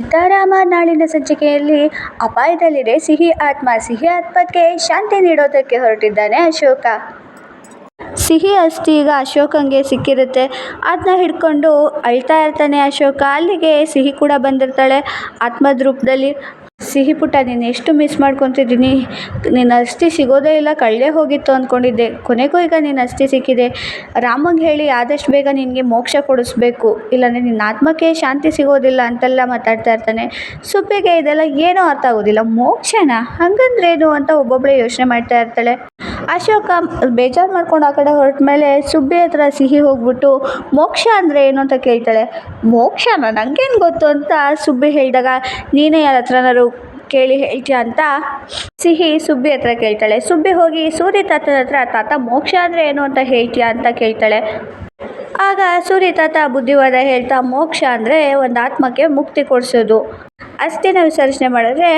ಸೀತಾರಾಮ ನಾಳಿನ ಸಂಚಿಕೆಯಲ್ಲಿ ಅಪಾಯದಲ್ಲಿದೆ. ಸಿಹಿ ಆತ್ಮ, ಸಿಹಿ ಆತ್ಮಕ್ಕೆ ಶಾಂತಿ ನೀಡೋದಕ್ಕೆ ಹೊರಟಿದ್ದಾನೆ ಅಶೋಕ. ಸಿಹಿ ಅಸ್ಥಿ ಈಗ ಅಶೋಕಂಗೆ ಸಿಕ್ಕಿರುತ್ತೆ. ಅದನ್ನ ಹಿಡ್ಕೊಂಡು ಅಳ್ತಾ ಇರ್ತಾನೆ ಅಶೋಕ. ಅಲ್ಲಿಗೆ ಸಿಹಿ ಕೂಡ ಬಂದಿರ್ತಾಳೆ. ಆತ್ಮದ ರೂಪದಲ್ಲಿ ಸಿಹಿ ಪುಟ್ಟ ನೀನು ಎಷ್ಟು ಮಿಸ್ ಮಾಡ್ಕೊತಿದ್ದೀನಿ. ನಿನ್ನ ಅಸ್ಥಿ ಸಿಗೋದೇ ಇಲ್ಲ, ಕಳ್ಳೇ ಹೋಗಿತ್ತು ಅಂದ್ಕೊಂಡಿದ್ದೆ ಕೊನೆಗೂ ಈಗ ನಿನ್ನ ಅಸ್ಥಿ ಸಿಕ್ಕಿದೆ. ರಾಮಂಗೆ ಹೇಳಿ ಆದಷ್ಟು ಬೇಗ ನಿನಗೆ ಮೋಕ್ಷ ಕೊಡಿಸ್ಬೇಕು. ಇಲ್ಲಾಂದರೆ ನಿನ್ನ ಆತ್ಮಕ್ಕೆ ಶಾಂತಿ ಸಿಗೋದಿಲ್ಲ ಅಂತೆಲ್ಲ ಮಾತಾಡ್ತಾ ಇರ್ತಾನೆ. ಸುಬ್ಬಿಗೆ ಇದೆಲ್ಲ ಏನೂ ಅರ್ಥ ಆಗೋದಿಲ್ಲ. ಮೋಕ್ಷನಾ? ಹಂಗಂದ್ರೇನು ಅಂತ ಒಬ್ಬೊಬ್ಬಳೇ ಯೋಚನೆ ಮಾಡ್ತಾ ಇರ್ತಾಳೆ. ಅಶೋಕ ಬೇಜಾರು ಮಾಡ್ಕೊಂಡು ಆ ಕಡೆ ಹೊರಟ ಮೇಲೆ ಸುಬ್ಬಿ ಹತ್ರ ಸಿಹಿ ಹೋಗ್ಬಿಟ್ಟು, ಮೋಕ್ಷ ಅಂದರೆ ಏನು ಅಂತ ಕೇಳ್ತಾಳೆ. ಮೋಕ್ಷನ? ನನಗೇನು ಗೊತ್ತು ಅಂತ ಸುಬ್ಬಿ ಹೇಳಿದಾಗ, ನೀನೇ ಯಾರ ಹತ್ರನಾರು ಕೇಳಿ ಹೇಳ್ತೀಯ ಅಂತ ಸಿಹಿ ಸುಬ್ಬಿ ಹತ್ರ ಕೇಳ್ತಾಳೆ. ಸುಬ್ಬಿ ಹೋಗಿ, ಸೂರ್ಯ ತಾತನ ಹತ್ರ, ತಾತ, ಮೋಕ್ಷ ಅಂದರೆ ಏನು ಅಂತ ಹೇಳ್ತೀಯ ಅಂತ ಕೇಳ್ತಾಳೆ. ಆಗ ಸೂರ್ಯ ತಾತ ಬುದ್ಧಿವಾದ ಹೇಳ್ತಾ, ಮೋಕ್ಷ ಅಂದರೆ ಒಂದು ಆತ್ಮಕ್ಕೆ ಮುಕ್ತಿ ಕೊಡಿಸೋದು. ನಾವು ವಿಸರ್ಜನೆ ಮಾಡಿದ್ರೆ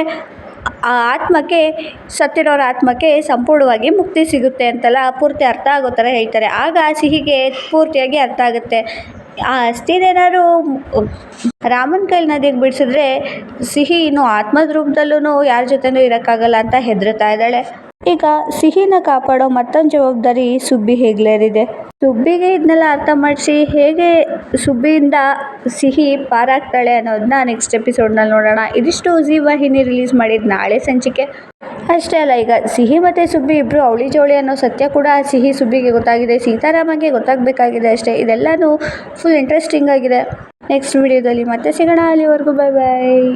ಆ ಆತ್ಮಕ್ಕೆ, ಸತ್ತಿರೋರ ಆತ್ಮಕ್ಕೆ ಸಂಪೂರ್ಣವಾಗಿ ಮುಕ್ತಿ ಸಿಗುತ್ತೆ ಅಂತೆಲ್ಲ ಪೂರ್ತಿ ಅರ್ಥ ಆಗೋ ಥರ ಹೇಳ್ತಾರೆ. ಆಗ ಸಿಹಿಗೆ ಪೂರ್ತಿಯಾಗಿ ಅರ್ಥ ಆಗುತ್ತೆ. ಆ ಅಸ್ಥಿನೇನಾದ್ರು ರಾಮನ ಕೈಲಿ ನದಿಗೆ ಬಿಡಿಸಿದ್ರೆ ಸಿಹಿ ಇನ್ನು ಆತ್ಮದ ರೂಪದಲ್ಲೂ ಯಾರ ಜೊತೆನೂ ಇರೋಕ್ಕಾಗಲ್ಲ ಅಂತ ಹೆದರ್ತಾ ಇದ್ದಾಳೆ. ಈಗ ಸಿಹಿನ ಕಾಪಾಡೋ ಮತ್ತೊಂದು ಜವಾಬ್ದಾರಿ ಸುಬ್ಬಿ ಹೆಗ್ಲೇರಿದೆ? ಸುಬ್ಬಿಗೆ ಇದನ್ನೆಲ್ಲ ಅರ್ಥ ಮಾಡಿಸಿ ಹೇಗೆ ಸುಬ್ಬಿಯಿಂದ ಸಿಹಿ ಪಾರಾಗ್ತಾಳೆ ಅನ್ನೋದನ್ನ ನೆಕ್ಸ್ಟ್ ಎಪಿಸೋಡ್ನಲ್ಲಿ ನೋಡೋಣ. ಇದಿಷ್ಟು ಜೀ ವಾಹಿನಿ ರಿಲೀಸ್ ಮಾಡಿದ ನಾಳೆ ಸಂಚಿಕೆ. ಅಷ್ಟೇ ಅಲ್ಲ, ಈಗ ಸಿಹಿ ಮತ್ತು ಸುಬ್ಬಿ ಇಬ್ಬರು ಅವಳಿ ಜೋಳಿ ಅನ್ನೋ ಸತ್ಯ ಕೂಡ ಸಿಹಿ ಸುಬ್ಬಿಗೆ ಗೊತ್ತಾಗಿದೆ, ಸೀತಾರಾಮಗೆ ಗೊತ್ತಾಗಬೇಕಾಗಿದೆ ಅಷ್ಟೇ. ಇದೆಲ್ಲನೂ ಫುಲ್ ಇಂಟ್ರೆಸ್ಟಿಂಗ್ ಆಗಿದೆ. ನೆಕ್ಸ್ಟ್ ವಿಡಿಯೋದಲ್ಲಿ ಮತ್ತೆ ಸಿಗೋಣ. ಅಲ್ಲಿವರೆಗೂ ಬೈ ಬಾಯ್